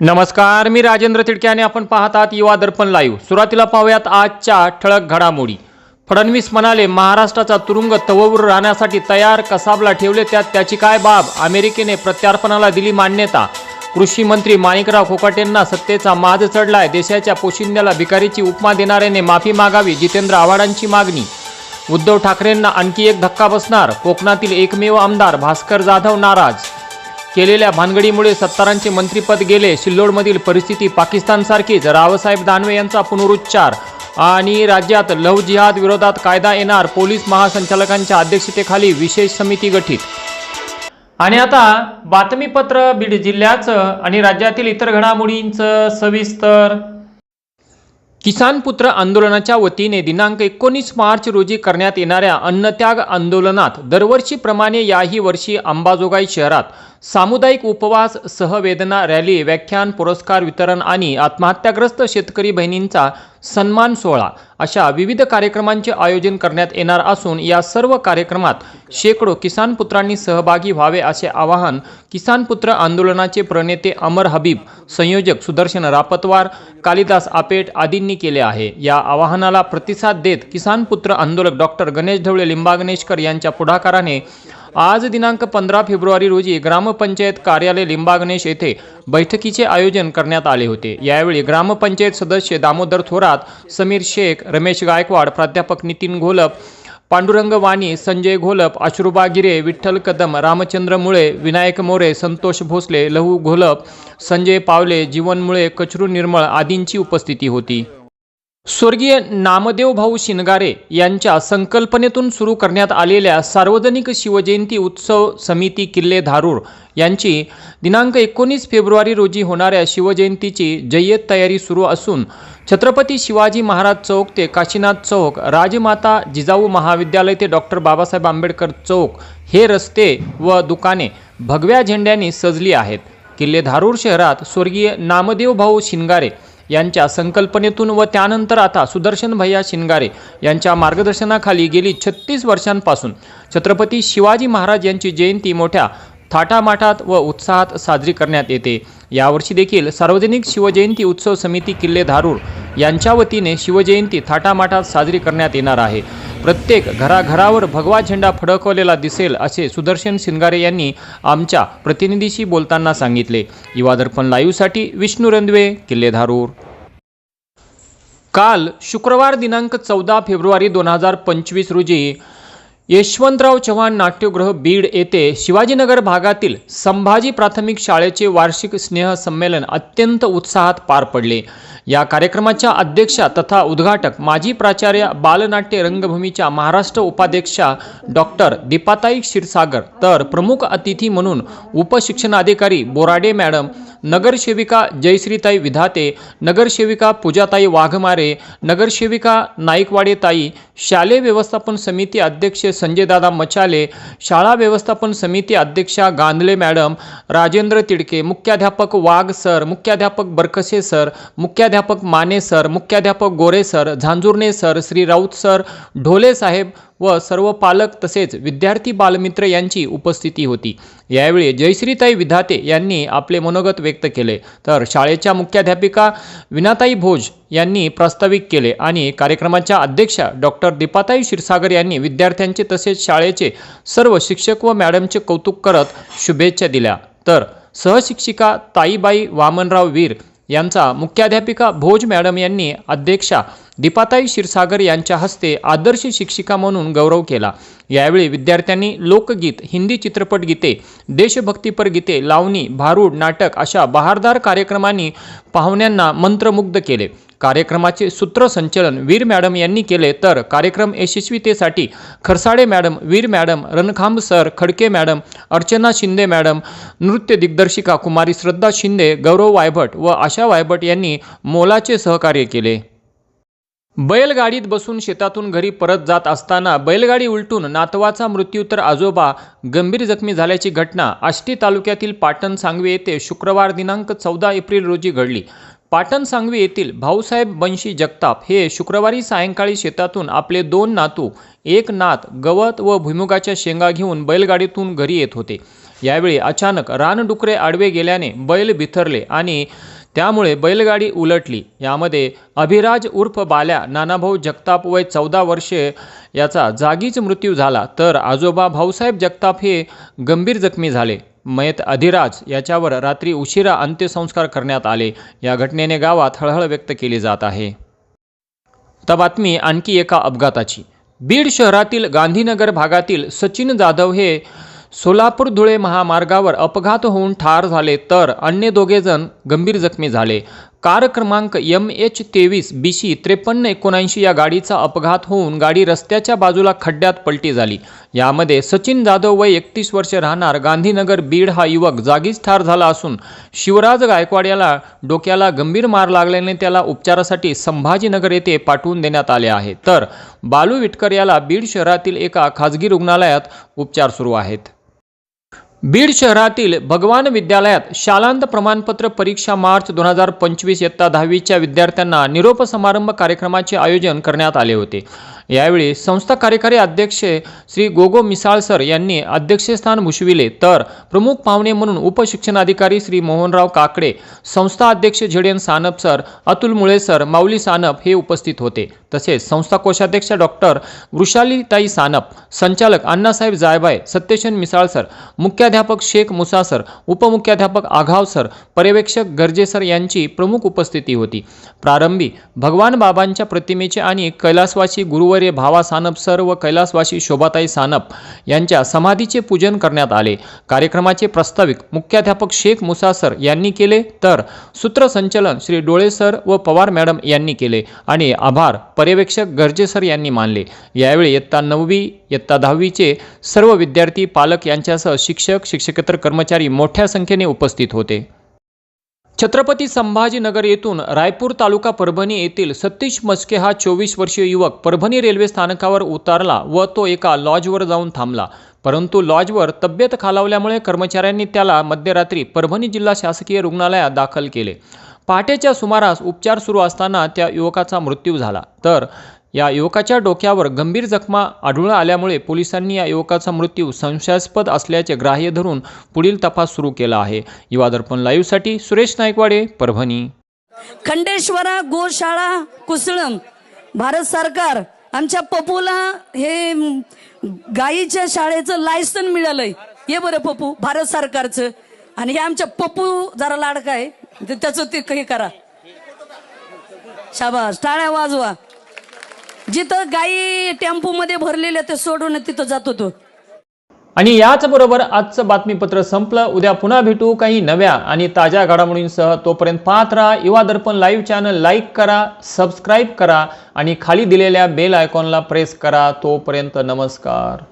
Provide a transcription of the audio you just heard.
नमस्कार मी राजेंद्र तिडके आणि आपण पाहतात युवा दर्पण लाईव्ह सुरुवातीला पाहूयात आजच्या ठळक घडामोडी. फडणवीस म्हणाले महाराष्ट्राचा तुरुंग तववर राहण्यासाठी तयार कसाबला ठेवले त्यात त्याची काय बाब? अमेरिकेने प्रत्यार्पणाला दिली मान्यता. कृषी मंत्री माणिकराव कोकाटेंना सत्तेचा माज चढलाय. देशाच्या पोशिंद्याला भिकारीची उपमा देणाऱ्याने माफी मागावी जितेंद्र आव्हाडांची मागणी. उद्धव ठाकरेंना आणखी एक धक्का बसणार. कोकणातील एकमेव आमदार भास्कर जाधव नाराज. केलेल्या भानगडीमुळे सत्तारांचे मंत्रीपद गेले. सिल्लोडमधील परिस्थिती पाकिस्तानसारखीच रावसाहेब दानवे यांचा पुनरुच्चार आणि राज्यात लव जिहाद विरोधात कायदा येणार पोलीस महासंचालकांच्या अध्यक्षतेखाली विशेष समिती गठीत. आणि आता बातमीपत्र बीड जिल्ह्याचं आणि राज्यातील इतर घडामोडींचं सविस्तर किसान पुत्र आंदोलनाच्या वतीने दिनांक एकोणीस मार्च रोजी करण्यात येणाऱ्या अन्नत्याग आंदोलनात दरवर्षीप्रमाणे याही वर्षी अंबाजोगाई शहरात सामुदायिक उपवास सहवेदना रॅली व्याख्यान पुरस्कार वितरण आणि आत्महत्याग्रस्त शेतकरी बहिणींचा सन्मान सोहळा अशा विविध कार्यक्रमांचे आयोजन करण्यात येणार असून या सर्व कार्यक्रमात शेकडो किसान पुत्रांनी सहभागी व्हावे असे आवाहन किसान पुत्र आंदोलनाचे प्रणेते अमर हबीब संयोजक सुदर्शन रापतवार कालिदास आपेट आदींनी केले आहे. या आवाहनाला प्रतिसाद देत किसान पुत्र आंदोलक डॉक्टर गणेश ढवळे लिंबागणेशकर यांच्या पुढाकाराने आज दिनांक पंधरा फेब्रुवारी रोजी ग्रामपंचायत कार्यालय लिंबागणेश येथे बैठकीचे आयोजन करण्यात आले होते. यावेळी ग्रामपंचायत सदस्य दामोदर थोरात समीर शेख रमेश गायकवाड प्राध्यापक नितीन घोलप पांडुरंग वाणी संजय घोलप अश्रुबा गिरे विठ्ठल कदम रामचंद्र मुळे विनायक मोरे संतोष भोसले लहू घोलप संजय पावले जीवन मुळे कचरू निर्मळ आदींची उपस्थिती होती. स्वर्गीय नामदेव भाऊ शिनगारे यांच्या संकल्पनेतून सुरू करण्यात आलेल्या सार्वजनिक शिवजयंती उत्सव समिती किल्ले धारूर यांची दिनांक एकोणीस फेब्रुवारी रोजी होणाऱ्या शिवजयंतीची जय्यत तयारी सुरू असून छत्रपती शिवाजी महाराज चौक ते काशीनाथ चौक राजमाता जिजाऊ महाविद्यालय ते डॉक्टर बाबासाहेब आंबेडकर चौक हे रस्ते व दुकाने भगव्या झेंड्यांनी सजली आहेत. किल्ले धारूर शहरात स्वर्गीय नामदेव भाऊ शिनगारे यांच्या संकल्पनेतून व त्यानंतर आता सुदर्शन भैया शिनगारे यांच्या मार्गदर्शनाखाली गेली छत्तीस वर्षांपासून. छत्रपती शिवाजी महाराज यांची जयंती मोठ्या थाटामाटात व उत्साहात साजरी करण्यात येते. यावर्षी देखील सार्वजनिक शिवजयंती उत्सव समिती किल्ले धारूर यांच्या वतीने शिवजयंती थाटामाटात साजरी करण्यात येणार आहे. प्रत्येक घराघरावर भगवा झेंडा फडकवलेला दिसेल असे सुदर्शन सिंगारे यांनी आमच्या प्रतिनिधीशी बोलताना सांगितले. युवादर्पण लाईव्हसाठी विष्णू रंदवे किल्ले धारूर. काल शुक्रवार दिनांक चौदा फेब्रुवारी दोन हजार पंचवीस रोजी यशवंतराव चव्हाण नाट्यगृह बीड येथे शिवाजीनगर भागातील संभाजी प्राथमिक शाळेचे वार्षिक स्नेहसंमेलन अत्यंत उत्साहात पार पडले. या कार्यक्रमाच्या अध्यक्षा तथा उद्घाटक माजी प्राचार्य बालनाट्य रंगभूमीच्या महाराष्ट्र उपाध्यक्षा डॉक्टर दीपाताई क्षीरसागर तर प्रमुख अतिथी म्हणून उपशिक्षणाधिकारी बोराडे मॅडम नगरसेविका जयश्रीताई विधाते नगरसेविका पूजाताई वाघमारे नगरसेविका नाईकवाडे ताई शालेय व्यवस्थापन समिती अध्यक्ष संजयदादा मचाले शाळा व्यवस्थापन समिती अध्यक्षा गांधले मॅडम राजेंद्र तिडके मुख्याध्यापक वाघ सर मुख्याध्यापक बरकसे सर मुख्याध्यापक माने सर मुख्याध्यापक Gore sir Zanjurne sir Shri Raut sir Dhole साहेब व सर्व पालक तसेच विद्यार्थी बालमित्र यांची उपस्थिती होती. यावेळी जयश्रीताई विधाते यांनी आपले मनोगत व्यक्त केले. तर शाळेच्या मुख्याध्यापिका विनाताई भोज यांनी प्रास्ताविक केले आणि कार्यक्रमाच्या अध्यक्षा डॉक्टर दीपाताई क्षीरसागर यांनी विद्यार्थ्यांचे तसेच शाळेचे सर्व शिक्षक व मॅडमचे कौतुक करत शुभेच्छा दिल्या. तर सहशिक्षिका ताईबाई वामनराव वीर यांचा मुख्याध्यापिका भोज मॅडम यांनी अध्यक्षा दीपाताई क्षीरसागर यांच्या हस्ते आदर्श शिक्षिका म्हणून गौरव केला. यावेळी विद्यार्थ्यांनी लोकगीत हिंदी चित्रपट गीते देशभक्तीपर गीते लावणी भारूड नाटक अशा बहारदार कार्यक्रमांनी पाहुण्यांना मंत्रमुग्ध केले. कार्यक्रमाचे सूत्रसंचलन वीर मॅडम यांनी केले तर कार्यक्रम यशस्वीतेसाठी Kharsade madam Veer madam Rankhamb sir Khadke madam Archana Shinde madam नृत्य दिग्दर्शिका कुमारी श्रद्धा शिंदे गौरव वायभट व आशा वायभट यांनी मोलाचे सहकार्य केले. बैलगाडीत बसून शेतातून घरी परत जात असताना बैलगाडी उलटून नातवाचा मृत्यू तर आजोबा गंभीर जखमी झाल्याची घटना आष्टी तालुक्यातील पाटण सांगवे येथे शुक्रवार दिनांक चौदा एप्रिल रोजी घडली. पाटण सांगवी येथील भाऊसाहेब बंशी जगताप हे शुक्रवारी सायंकाळी शेतातून आपले दोन नातू एक नात गवत व भुईमुगाच्या शेंगा घेऊन बैलगाडीतून घरी येत होते. यावेळी अचानक रानडुकरे आडवे गेल्याने बैल बिथरले आणि त्यामुळे बैलगाडी उलटली. यामध्ये अभिराज उर्फ बाल्या नानाभाऊ जगताप वय चौदा वर्षे याचा जागीच मृत्यू झाला. तर आजोबा भाऊसाहेब जगताप हे गंभीर जखमी झाले. मयत अधिराज याच्यावर रात्री उशिरा अंत्यसंस्कार करण्यात आले. या घटनेने गावात हळहळ व्यक्त केली जात आहे. आता बातमी आणखी एका अपघाताची. बीड शहरातील गांधीनगर भागातील सचिन जाधव हे सोलापूर धुळे महामार्गावर अपघात होऊन ठार झाले तर अन्य दोघेजण गंभीर जखमी झाले. कार क्रमांक एम एच तेवीस बी सी त्रेपन्न एकोणऐंशी या गाडीचा अपघात होऊन गाडी रस्त्याच्या बाजूला खड्ड्यात पलटी झाली. यामध्ये सचिन जाधव वय एकतीस वर्षे राहणार गांधीनगर बीड हा युवक जागीच ठार झाला असून शिवराज गायकवाड याला डोक्याला गंभीर मार लागल्याने त्याला उपचारासाठी संभाजीनगर येथे पाठवून देण्यात आले आहे. तर बालू विटकर याला बीड शहरातील एका खाजगी रुग्णालयात उपचार सुरू आहेत. बीड शहरातील भगवान विद्यालयात शालांत प्रमाणपत्र परीक्षा मार्च दोन हजार पंचवीस इयत्ता दहावीच्या विद्यार्थ्यांना निरोप समारंभ कार्यक्रमाचे आयोजन करण्यात आले होते. यावेळी संस्था कार्यकारी अध्यक्ष श्री गोगो मिसाळ सर यांनी अध्यक्षस्थान भूषविले. तर प्रमुख पाहुणे म्हणून उपशिक्षणाधिकारी श्री मोहनराव काकडे संस्था अध्यक्ष झेडेन सानप सर अतुल मुळे सर माऊली सानप हे उपस्थित होते. तसेच संस्था कोषाध्यक्ष डॉक्टर वृषालीताई सानप संचालक अण्णासाहेब जायबाय सत्यशन मिसाळ सर मुख्याध्यापक शेख मुसा सर उपमुख्याध्यापक आघाव सर पर्यवेक्षक गर्जे सर यांची प्रमुख उपस्थिती होती. प्रारंभी भगवान बाबांच्या प्रतिमेचे आणि कैलासवासी गुरुवर्य भावा सानप सर व कैलासवासी शोभाताई सानप यांच्या समाधीचे पूजन करण्यात आले. कार्यक्रमाचे प्रस्ताविक मुख्याध्यापक शेख मुसा सर यांनी केले तर सूत्रसंचलन श्री डोळे सर व पवार मॅडम यांनी केले आणि आभार पर्यवेक्षक गर्जे सर यांनी मानले. यावेळी इयत्ता नववी इयत्ता दहावीचे सर्व विद्यार्थी पालक यांच्यासह शिक्षक शिक्षकेतर कर्मचारी मोठ्या संख्येने उपस्थित होते. छत्रपती संभाजीनगर येथून रायपूर तालुका परभणी येथील सतीश मस्के हा चोवीस वर्षीय युवक परभणी रेल्वे स्थानकावर उतरला व तो एका लॉजवर जाऊन थांबला. परंतु लॉजवर तब्येत खालावल्यामुळे कर्मचाऱ्यांनी त्याला मध्यरात्री परभणी जिल्हा शासकीय रुग्णालयात दाखल केले. पहाटेच्या सुमारास उपचार सुरू असताना त्या युवकाचा मृत्यू झाला. तर या युवकाच्या डोक्यावर गंभीर जखमा आढळून आल्यामुळे पोलिसांनी या युवकाचा मृत्यू संशयास्पद असल्याचे ग्राह्य धरून पुढील तपास सुरू केला आहे. युवा दर्पण लाईव्हसाठी सुरेश नायकवाडे परभणी. खंडेश्वरा गोशाळा कुसळम. भारत सरकार आमच्या पपूला हे गाईच्या शाळेचं लायसन मिळालंय. हे बरं पप्पू भारत सरकारचं. आणि हे आमच्या पप्पू जरा लाडका आहे. त्याचं ते काही करा. शाबास टाळ्या वाजवा. जिथं गाई टेम्पो मध्ये भरलेल्या ते सोडून तिथं जातो तो आणि याच बरोबर आजचं बातमीपत्र संपलं. उद्या पुन्हा भेटू काही नव्या आणि ताज्या घडामोडींसह. तोपर्यंत पाहत राहा Yuva Darpan live channel. Like करा सबस्क्राईब करा आणि खाली दिलेल्या बेल आयकॉनला प्रेस करा. तोपर्यंत नमस्कार.